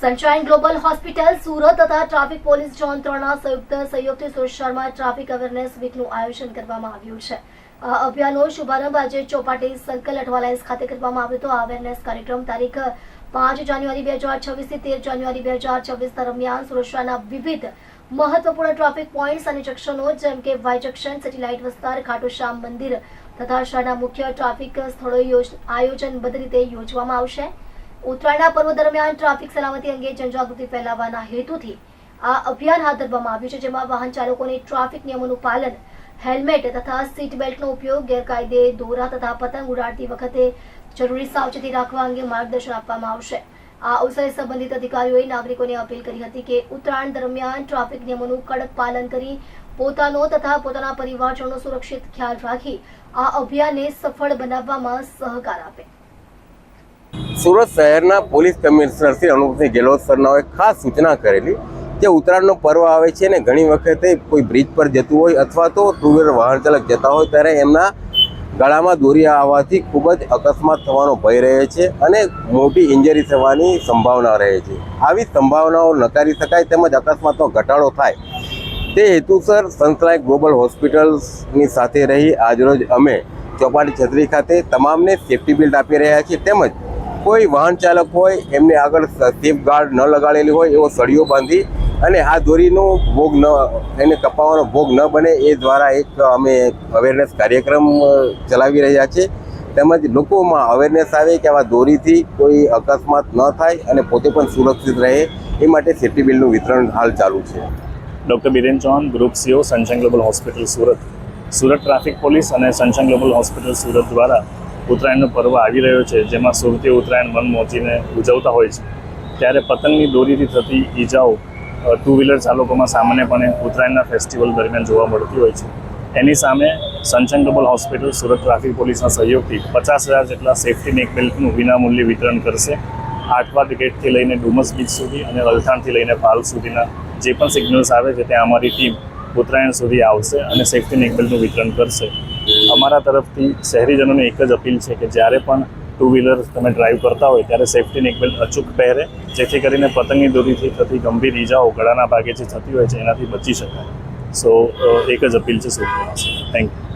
Sunshine Global hospital Surat તથા traffic police zone ત્રણના સંયુક્ત સહયોગથી શહેરમાં ટ્રાફિક અવેરનેસ વીકનું આયોજન કરવામાં આવ્યું છે. આ અભિયાનનો શુભારંભ આજે ચોપાટી સર્કલ અઠવાલાઇન્સ ખાતે કરવામાં આવ્યો હતો. અવેરનેસ કાર્યક્રમ તારીખ પાંચ જાન્યુઆરી બે હજાર છવ્વીસથી તેર જાન્યુઆરી બે હજાર છવ્વીસ દરમિયાન શહેરના વિવિધ મહત્વપૂર્ણ ટ્રાફિક પોઈન્ટ્સ અને જંકશનો, જેમ કે વાય જંકશન સેટેલાઇટ વિસ્તાર ખાટુ શ્યામ મંદિર તથા શહેરના મુખ્ય ટ્રાફિક સ્થળોએ યોજ- આયોજનબદ્ધ રીતે યોજવામાં આવશે. ઉત્તરાયણના પર્વ દરમિયાન ટ્રાફિક સલામતી અંગે જનજાગૃતિ ફેલાવવાના હેતુથી આ અભિયાન હાથ ધરવામાં આવ્યું છે, જેમાં વાહન ચાલકોને ટ્રાફિક નિયમોનું પાલન, હેલ્મેટ તથા સીટ બેલ્ટનો ઉપયોગ, ગેરકાયદે દોરા તથા પતંગ ઉડાડતી વખતે જરૂરી સાવચેતી રાખવા અંગે માર્ગદર્શન આપવામાં આવશે. આ અવસરે સંબંધિત અધિકારીઓએ નાગરિકોને અપીલ કરી હતી કે ઉત્તરાયણ દરમિયાન ટ્રાફિક નિયમોનું કડક પાલન કરી પોતાનો તથા પોતાના પરિવારજનો સુરક્ષિત ખ્યાલ રાખી આ અભિયાનને સફળ બનાવવામાં સહકાર આપે. સુરત શહેરના પોલીસ કમિશનર શ્રી અનુપસિંહ ગેહલોત સરનાઓએ ખાસ સૂચના કરેલી કે ઉત્તરાયણનો પર્વ આવે છે અને ઘણી વખતે કોઈ બ્રિજ પર જતું હોય અથવા તો ટુ વ્હીલર વાહન ચાલક જતા હોય ત્યારે એમના ગળામાં દોરી આવવાથી ખૂબ જ અકસ્માત થવાનો ભય રહે છે અને મોટી ઇન્જરી થવાની સંભાવના રહે છે. આવી સંભાવનાઓ નકારી શકાય તેમજ અકસ્માતનો ઘટાડો થાય તે હેતુસર સંસ્થાએ ગ્લોબલ હોસ્પિટલ્સની સાથે રહી આજરોજ અમે ચોપાટી છત્રી ખાતે તમામને સેફટી બેલ્ટ આપી રહ્યા છીએ તેમજ કોઈ વાહન ચાલક હોય, એમને આગળ સેફ ગાર્ડ ન લગાડેલી હોય, એવો સળીઓ બાંધી અને આ દોરીનો ભોગ ન, એને કપાવવાનો ભોગ ન બને એ દ્વારા એક અમે અવેરનેસ કાર્યક્રમ ચલાવી રહ્યા છીએ. તેમજ લોકોમાં અવેરનેસ આવે કે આવા દોરીથી કોઈ અકસ્માત ન થાય અને પોતે પણ સુરક્ષિત રહે, એ માટે સેફ્ટી બિલનું વિતરણ હાલ ચાલુ છે. Doctor Biren Chauhan, group CO Sunshine Global hospital Surat. Surat traffic police અને સનશાઇન ગ્લોબલ હોસ્પિટલ સુરત દ્વારા ઉત્તરાયણનો પર્વ આવી રહ્યો છે, જેમાં સુરતી ઉત્તરાયણ મન મોચીને ઉજવતા હોય છે. ત્યારે પતંગની દોરીથી થતી ઈજાઓ ટુ વ્હીલર ચાલકોમાં સામાન્યપણે ઉત્તરાયણના ફેસ્ટિવલ દરમિયાન જોવા મળતી હોય છે. એની સામે સંચન ડબલ હોસ્પિટલ, સુરત ટ્રાફિક પોલીસના સહયોગથી પચાસ હજાર જેટલા સેફ્ટી નેક બેલ્ટનું વિનામૂલ્યે વિતરણ કરશે. આઠવા ગેટથી લઈને ડુમસ બીચ સુધી અને અલથાણથી લઈને પાલ સુધીના જે પણ સિગ્નલ્સ આવે છે ત્યાં અમારી ટીમ ઉત્તરાયણ સુધી આવશે અને સેફ્ટી નેક બેલ્ટનું વિતરણ કરશે. અમારા તરફથી શહેરીજનોને એક જ અપીલ છે કે જ્યારે પણ ટુ વ્હીલર તમે ડ્રાઈવ કરતા હોય ત્યારે સેફટી નેક બેલ્ટ અચૂક પહેરે, જેથી કરીને પતંગની દોરીથી થતી ગંભીર ઈજાઓ ગળાના ભાગે જે થતી હોય છે, એનાથી બચી શકાય. સો એક જ અપીલ છે, સૌ થેન્ક યુ